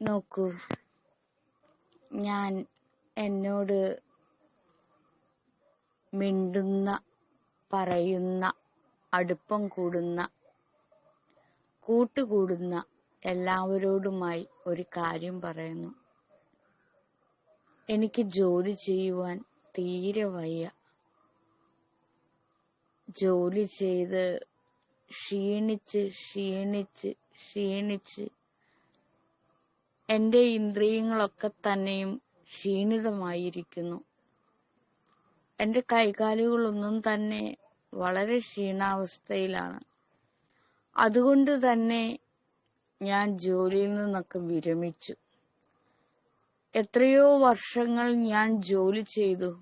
നോക്കൂ. ഞാൻ എന്നോട് മിണ്ടുന്ന പറയുന്ന അടുപ്പം കൂടുന്ന കൂട്ടുകൂടുന്ന എല്ലാവരോടുമായി ഒരു കാര്യം പറയുന്നു. എനിക്ക് ജോലി ചെയ്യുവാൻ തീരെ വയ്യ. ജോലി ചെയ്ത് ക്ഷീണിച്ച് ക്ഷീണിച്ച് ക്ഷീണിച്ച് എന്റെ ഇന്ദ്രിയങ്ങളൊക്കെ തന്നെയും ക്ഷീണിതമായിരിക്കുന്നു. എന്റെ കൈകാലുകളൊന്നും തന്നെ വളരെ ക്ഷീണാവസ്ഥയിലാണ്. അതുകൊണ്ട് തന്നെ ഞാൻ ജോലിയിൽ നിന്നൊക്കെ വിരമിച്ചു. എത്രയോ വർഷങ്ങൾ ഞാൻ ജോലി ചെയ്തു.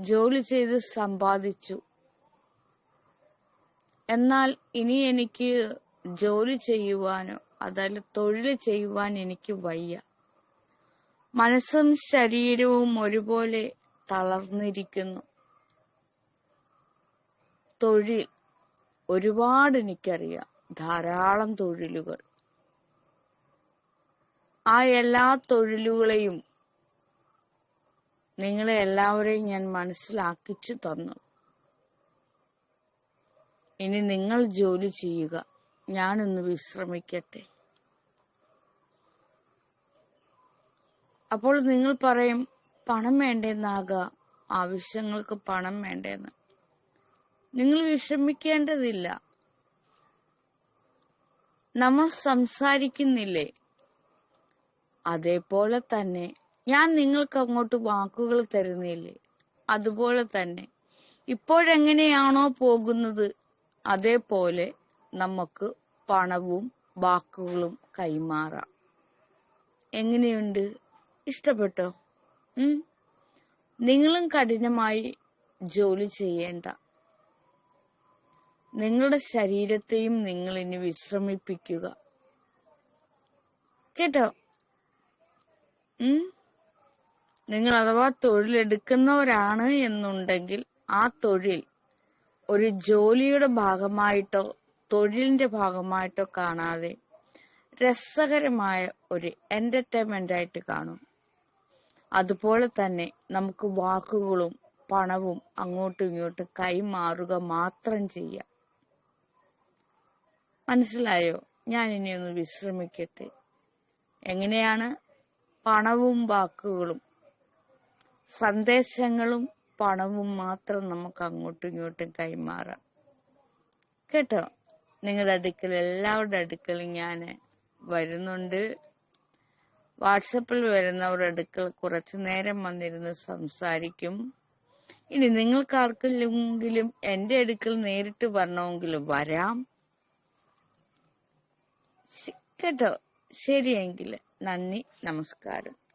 ജോലി ചെയ്ത് സമ്പാദിച്ചു. എന്നാൽ ഇനി എനിക്ക് ജോലി ചെയ്യുവാനോ അതായത് തൊഴിൽ ചെയ്യുവാൻ എനിക്ക് വയ്യ. മനസ്സും ശരീരവും ഒരുപോലെ തളർന്നിരിക്കുന്നു. തൊഴിൽ ഒരുപാട് എനിക്കറിയാം. ധാരാളം തൊഴിലുകൾ. ആ എല്ലാ തൊഴിലുകളെയും നിങ്ങളെ എല്ലാവരെയും ഞാൻ മനസ്സിലാക്കിച്ചു തന്നു. ഇനി നിങ്ങൾ ജോലി ചെയ്യുക. ഞാനൊന്ന് വിശ്രമിക്കട്ടെ. അപ്പോൾ നിങ്ങൾ പറയും പണം വേണ്ടെന്നാക ആവശ്യങ്ങൾക്ക് പണം വേണ്ടെന്ന്. നിങ്ങൾ വിഷമിക്കേണ്ടതില്ല നമ്മൾ സംസാരിക്കുന്നില്ലേ? അതേപോലെ തന്നെ ഞാൻ നിങ്ങൾക്ക് അങ്ങോട്ട് വാക്കുകൾ തരുന്നില്ലേ? അതുപോലെ തന്നെ. ഇപ്പോഴെങ്ങനെയാണോ പോകുന്നത് അതേപോലെ നമുക്ക് പണവും വാക്കുകളും കൈമാറാം. എങ്ങനെയുണ്ട്? ഇഷ്ടപ്പെട്ടോ? നിങ്ങളും കഠിനമായി ജോലി ചെയ്യേണ്ട. നിങ്ങളുടെ ശരീരത്തെയും നിങ്ങൾ ഇനി വിശ്രമിപ്പിക്കുക. കേട്ടോ? നിങ്ങൾ അഥവാ തൊഴിലെടുക്കുന്നവരാണ് എന്നുണ്ടെങ്കിൽ ആ തൊഴിൽ ഒരു ജോലിയുടെ ഭാഗമായിട്ടോ തൊഴിലിന്റെ ഭാഗമായിട്ടോ കാണാതെ രസകരമായ ഒരു എന്റർടൈൻമെന്റ് ആയിട്ട് കാണും. അതുപോലെ തന്നെ നമുക്ക് വാക്കുകളും പണവും അങ്ങോട്ടും ഇങ്ങോട്ടും കൈമാറുക മാത്രം ചെയ്യാം. മനസ്സിലായോ? ഞാൻ ഇനി ഒന്ന് വിശ്രമിക്കട്ടെ. എങ്ങനെയാണ്? പണവും വാക്കുകളും സന്ദേശങ്ങളും പണവും മാത്രം നമുക്ക് അങ്ങോട്ടും ഇങ്ങോട്ടും കൈമാറാം. കേട്ടോ? നിങ്ങളുടെ അടുക്കൽ എല്ലാവരുടെ അടുക്കലും ഞാൻ വരുന്നുണ്ട്. വാട്സപ്പിൽ വരുന്നവരുടെ അടുക്കൽ കുറച്ച് നേരം വന്നിരുന്ന് സംസാരിക്കും. ഇനി നിങ്ങൾക്ക് ആർക്കെങ്കിലും എന്റെ അടുക്കൽ നേരിട്ട് വരണമെങ്കിൽ വരാം. കേട്ടോ? ശരിയെങ്കിൽ നന്ദി നമസ്കാരം.